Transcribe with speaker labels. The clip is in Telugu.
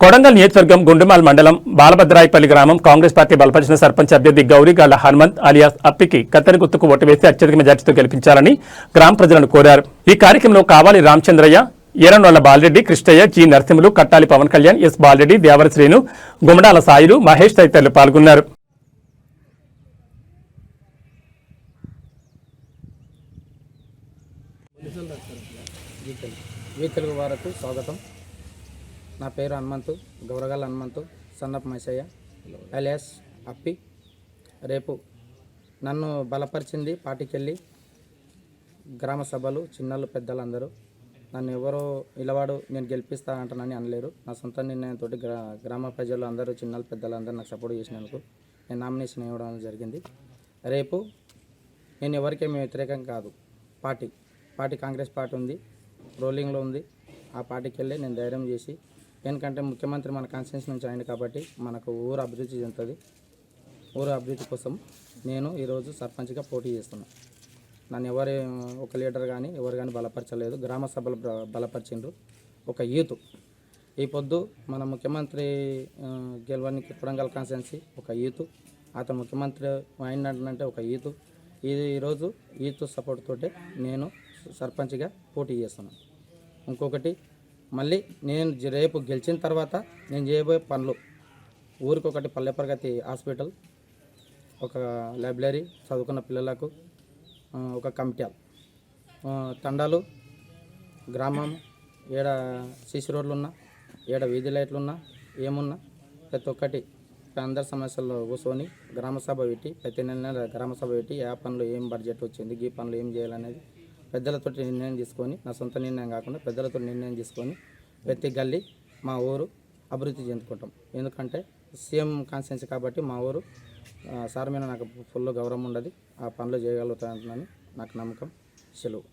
Speaker 1: కొడంగల్ నియోజకవర్గం గుండుమాల్ మండలం బాలభద్రాయపల్లి గ్రామం కాంగ్రెస్ పార్టీ బలపరిచిన సర్పంచ్ అభ్యర్థి గౌరీగాళ్ళ హనుమంత్ అలియాస్ అప్పికి కత్తెర గుర్తుకు ఓటు వేసి అత్యధిక మెజార్టీతో గెలిపించాలని గ్రామ ప్రజలను కోరారు. ఈ కార్యక్రమంలో కావాలి రామచంద్రయ్య ఎర్రనొల్ల బాలరెడ్డి కృష్ణయ్య జి నరసింహులు కట్టాలి పవన్ కళ్యాణ్ ఎస్ బాలరెడ్డి దేవర శ్రీను గుమ్మడాల సాయిలు మహేష్ తదితరులు పాల్గొన్నారు.
Speaker 2: తెలుగు వారకు స్వాగతం. నా పేరు హనుమంతు గౌరగాల హనుమంతు సన్నప్ మైసయ్య అలియాస్ అప్పి. రేపు నన్ను బలపరిచింది పాటికెళ్ళి గ్రామ సభలు చిన్నలు పెద్దలు అందరూ నన్ను ఎవరో ఇలవాడు నేను గెలిపిస్తా అంటానని అనలేరు. నా సొంత నిర్ణయంతో గ్రా గ్రామ ప్రజలు అందరూ చిన్నలు పెద్దలు అందరూ నాకు సపోర్ట్ చేసినందుకు నేను నామినేషన్ ఇవ్వడం జరిగింది. రేపు నేను ఎవరికేమి వ్యతిరేకం కాదు. పార్టీ పార్టీ కాంగ్రెస్ పార్టీ ఉంది రోలింగ్లో ఉంది. ఆ పార్టీకి వెళ్ళి నేను ధైర్యం చేసి ఎందుకంటే ముఖ్యమంత్రి మన కాన్స్టిట్యూన్స్ నుంచి అయింది కాబట్టి మనకు ఊరు అభివృద్ధి చెందుతుంది. ఊరు అభివృద్ధి కోసం నేను ఈరోజు సర్పంచ్గా పోటీ చేస్తున్నాను నన్ను ఎవరు ఒక లీడర్ కానీ ఎవరు కానీ బలపరచలేదు. గ్రామ సభలు బ- బలపరిచిండ్రు. ఒక యూత్. ఈ పొద్దు మన ముఖ్యమంత్రి గెలవడానికి కొడంగల్ కాన్స్టిట్యున్సీ ఒక యూత్. అతను ముఖ్యమంత్రి అయినట్టే ఒక యూత్. ఇది ఈరోజు యూత్ సపోర్ట్ తోటే నేను సర్పంచ్గా పోటీ చేస్తున్నాను ఇంకొకటి మళ్ళీ నేను రేపు గెలిచిన తర్వాత నేను చేయబోయే పనులు. ఊరికి ఒకటి పల్లె ప్రగతి హాస్పిటల్ ఒక లైబ్రరీ చదువుకున్న పిల్లలకు ఒక కమిటీ తండాలు గ్రామం ఏడ సీసీ రోడ్లు ఉన్నా ఏడ వీధి లైట్లు ఉన్నా ఏమున్నా ప్రతి ఒక్కటి అందరి సమస్యల్లో కూర్చొని గ్రామసభ పెట్టి ప్రతి నెల నెల పెట్టి ఏ పనులు ఏం బడ్జెట్ వచ్చింది ఈ పనులు ఏం చేయాలనేది పెద్దలతో నిర్ణయం తీసుకొని నా సొంత నిర్ణయం కాకుండా పెద్దలతో నిర్ణయం తీసుకొని ప్రతి గల్లీ మా ఊరు అభివృద్ధి చెందుకుంటాం. ఎందుకంటే సీఎం కాన్స్టెన్సీ కాబట్టి మా ఊరు సార్ మీద నాకు ఫుల్ గౌరవం ఉండదు. ఆ పనులు చేయగలుగుతానని నాకు నమ్మకం. సెలవు.